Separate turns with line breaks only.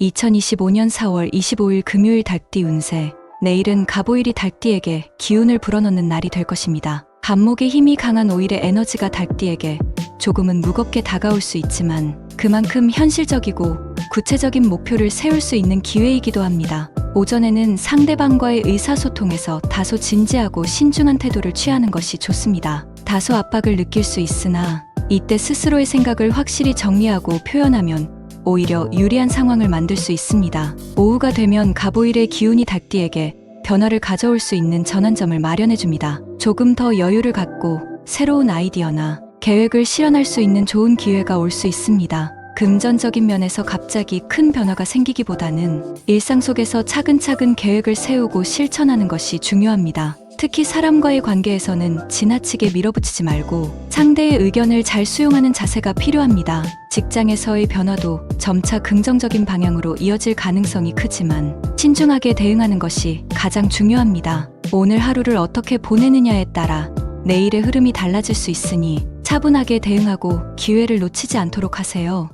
2025년 4월 25일 금요일 달띠 운세. 내일은 가보일이 달띠에게 기운을 불어넣는 날이 될 것입니다. 간목의 힘이 강한 오일의 에너지가 달띠에게 조금은 무겁게 다가올 수 있지만 그만큼 현실적이고 구체적인 목표를 세울 수 있는 기회이기도 합니다. 오전에는 상대방과의 의사소통에서 다소 진지하고 신중한 태도를 취하는 것이 좋습니다. 다소 압박을 느낄 수 있으나 이때 스스로의 생각을 확실히 정리하고 표현하면 오히려 유리한 상황을 만들 수 있습니다. 오후가 되면 가보일의 기운이 닭띠에게 변화를 가져올 수 있는 전환점을 마련해줍니다. 조금 더 여유를 갖고 새로운 아이디어나 계획을 실현할 수 있는 좋은 기회가 올 수 있습니다. 금전적인 면에서 갑자기 큰 변화가 생기기보다는 일상 속에서 차근차근 계획을 세우고 실천하는 것이 중요합니다. 특히 사람과의 관계에서는 지나치게 밀어붙이지 말고 상대의 의견을 잘 수용하는 자세가 필요합니다. 직장에서의 변화도 점차 긍정적인 방향으로 이어질 가능성이 크지만 신중하게 대응하는 것이 가장 중요합니다. 오늘 하루를 어떻게 보내느냐에 따라 내일의 흐름이 달라질 수 있으니 차분하게 대응하고 기회를 놓치지 않도록 하세요.